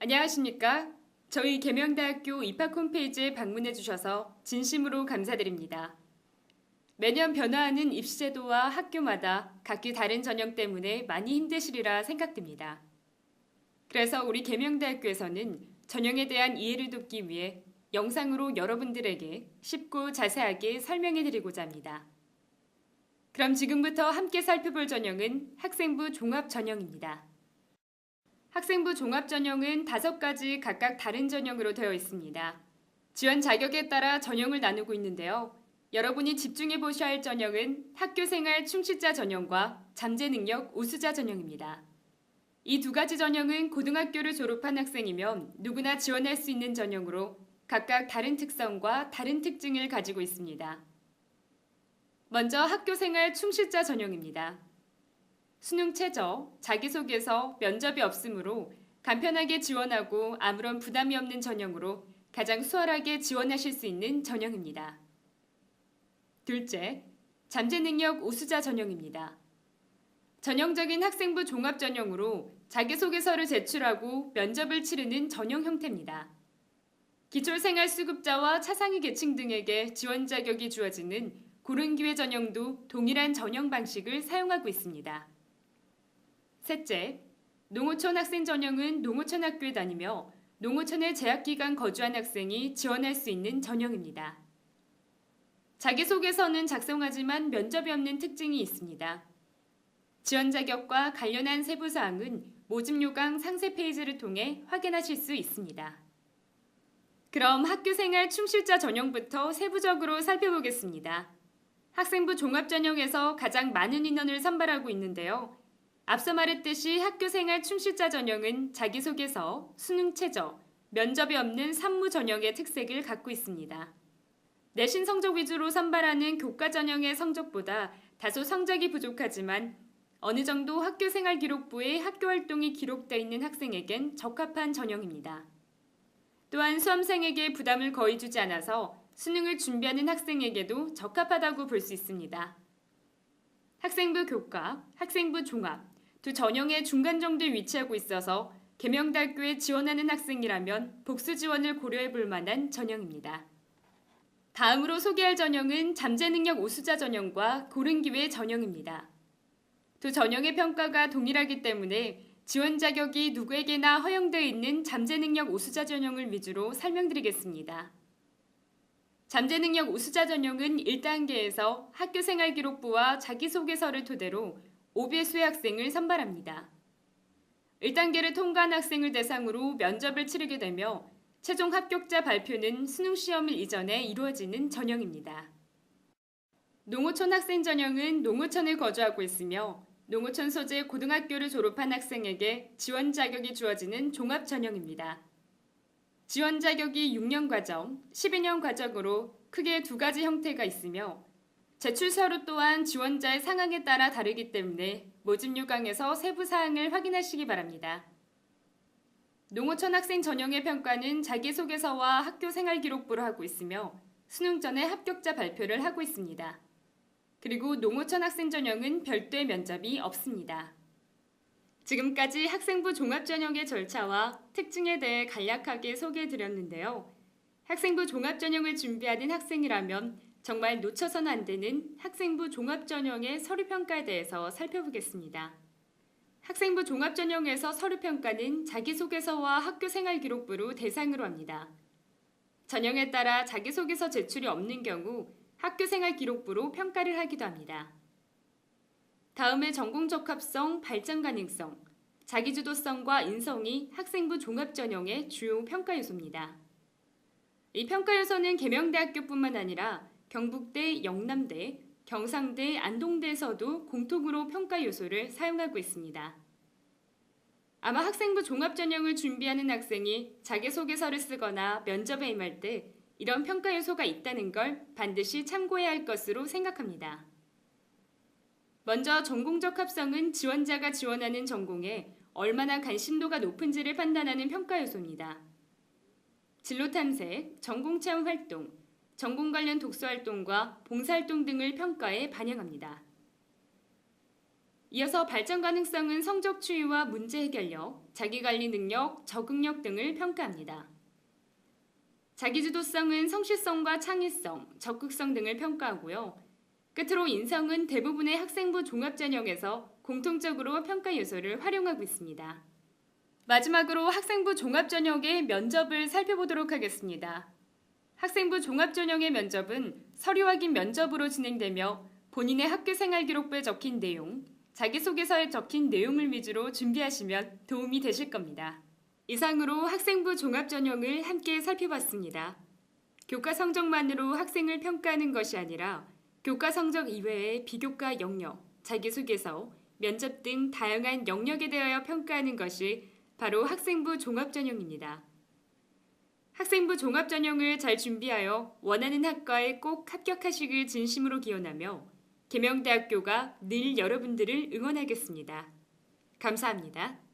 안녕하십니까? 저희 계명대학교 입학 홈페이지에 방문해 주셔서 진심으로 감사드립니다. 매년 변화하는 입시제도와 학교마다 각기 다른 전형 때문에 많이 힘드시리라 생각됩니다. 그래서 우리 계명대학교에서는 전형에 대한 이해를 돕기 위해 영상으로 여러분들에게 쉽고 자세하게 설명해 드리고자 합니다. 그럼 지금부터 함께 살펴볼 전형은 학생부 종합 전형입니다. 학생부 종합 전형은 다섯 가지 각각 다른 전형으로 되어 있습니다. 지원 자격에 따라 전형을 나누고 있는데요. 여러분이 집중해 보셔야 할 전형은 학교 생활 충실자 전형과 잠재 능력 우수자 전형입니다. 이 두 가지 전형은 고등학교를 졸업한 학생이면 누구나 지원할 수 있는 전형으로 각각 다른 특성과 다른 특징을 가지고 있습니다. 먼저 학교 생활 충실자 전형입니다. 수능 최저, 자기소개서, 면접이 없으므로 간편하게 지원하고 아무런 부담이 없는 전형으로 가장 수월하게 지원하실 수 있는 전형입니다. 둘째, 잠재 능력 우수자 전형입니다. 전형적인 학생부 종합 전형으로 자기소개서를 제출하고 면접을 치르는 전형 형태입니다. 기초생활수급자와 차상위 계층 등에게 지원 자격이 주어지는 고른 기회 전형도 동일한 전형 방식을 사용하고 있습니다. 셋째, 농어촌 학생 전형은 농어촌 학교에 다니며 농어촌에 재학기간 거주한 학생이 지원할 수 있는 전형입니다. 자기소개서는 작성하지만 면접이 없는 특징이 있습니다. 지원 자격과 관련한 세부 사항은 모집 요강 상세 페이지를 통해 확인하실 수 있습니다. 그럼 학교 생활 충실자 전형부터 세부적으로 살펴보겠습니다. 학생부 종합 전형에서 가장 많은 인원을 선발하고 있는데요. 앞서 말했듯이 학교 생활 충실자 전형은 자기소개서, 수능 최저, 면접이 없는 산무 전형의 특색을 갖고 있습니다. 내신 성적 위주로 선발하는 교과 전형의 성적보다 다소 성적이 부족하지만 어느 정도 학교 생활 기록부에 학교 활동이 기록되어 있는 학생에겐 적합한 전형입니다. 또한 수험생에게 부담을 거의 주지 않아서 수능을 준비하는 학생에게도 적합하다고 볼 수 있습니다. 학생부 교과, 학생부 종합 두 전형의 중간 정도에 위치하고 있어서 계명대학교에 지원하는 학생이라면 복수 지원을 고려해 볼 만한 전형입니다. 다음으로 소개할 전형은 잠재 능력 우수자 전형과 고른 기회 전형입니다. 두 전형의 평가가 동일하기 때문에 지원 자격이 누구에게나 허용되어 있는 잠재 능력 우수자 전형을 위주로 설명드리겠습니다. 잠재 능력 우수자 전형은 1단계에서 학교 생활 기록부와 자기소개서를 토대로 5배수의 학생을 선발합니다. 1단계를 통과한 학생을 대상으로 면접을 치르게 되며 최종 합격자 발표는 수능 시험을 이전에 이루어지는 전형입니다. 농어촌 학생 전형은 농어촌에 거주하고 있으며 농어촌 소재 고등학교를 졸업한 학생에게 지원 자격이 주어지는 종합 전형입니다. 지원 자격이 6년 과정, 12년 과정으로 크게 두 가지 형태가 있으며 제출 서류 또한 지원자의 상황에 따라 다르기 때문에 모집 요강에서 세부 사항을 확인하시기 바랍니다. 농어촌 학생 전형의 평가는 자기소개서와 학교 생활 기록부로 하고 있으며 수능 전에 합격자 발표를 하고 있습니다. 그리고 농어촌 학생 전형은 별도의 면접이 없습니다. 지금까지 학생부 종합 전형의 절차와 특징에 대해 간략하게 소개해 드렸는데요. 학생부 종합 전형을 준비하는 학생이라면 정말 놓쳐서는 안 되는 학생부 종합 전형의 서류 평가에 대해서 살펴보겠습니다. 학생부 종합 전형에서 서류 평가는 자기소개서와 학교 생활 기록부로 대상으로 합니다. 전형에 따라 자기소개서 제출이 없는 경우 학교 생활 기록부로 평가를 하기도 합니다. 다음에 전공 적합성, 발전 가능성, 자기주도성과 인성이 학생부 종합 전형의 주요 평가 요소입니다. 이 평가 요소는 계명대학교뿐만 아니라 경북대, 영남대, 경상대, 안동대에서도 공통으로 평가 요소를 사용하고 있습니다. 아마 학생부 종합 전형을 준비하는 학생이 자기소개서를 쓰거나 면접에 임할 때 이런 평가 요소가 있다는 걸 반드시 참고해야 할 것으로 생각합니다. 먼저 전공적 합성은 지원자가 지원하는 전공에 얼마나 관심도가 높은지를 판단하는 평가 요소입니다. 진로 탐색, 전공 체험 활동, 전공 관련 독서 활동과 봉사 활동 등을 평가에 반영합니다. 이어서 발전 가능성은 성적 추이와 문제 해결력, 자기관리 능력, 적응력 등을 평가합니다. 자기주도성은 성실성과 창의성, 적극성 등을 평가하고요. 끝으로 인성은 대부분의 학생부 종합전형에서 공통적으로 평가 요소를 활용하고 있습니다. 마지막으로 학생부 종합전형의 면접을 살펴보도록 하겠습니다. 학생부 종합전형의 면접은 서류 확인 면접으로 진행되며 본인의 학교 생활 기록부에 적힌 내용, 자기소개서에 적힌 내용을 위주로 준비하시면 도움이 되실 겁니다. 이상으로 학생부 종합전형을 함께 살펴봤습니다. 교과 성적만으로 학생을 평가하는 것이 아니라 교과 성적 이외의 비교과 영역, 자기소개서, 면접 등 다양한 영역에 대하여 평가하는 것이 바로 학생부 종합전형입니다. 학생부 종합전형을 잘 준비하여 원하는 학과에 꼭 합격하시길 진심으로 기원하며 계명대학교가 늘 여러분들을 응원하겠습니다. 감사합니다.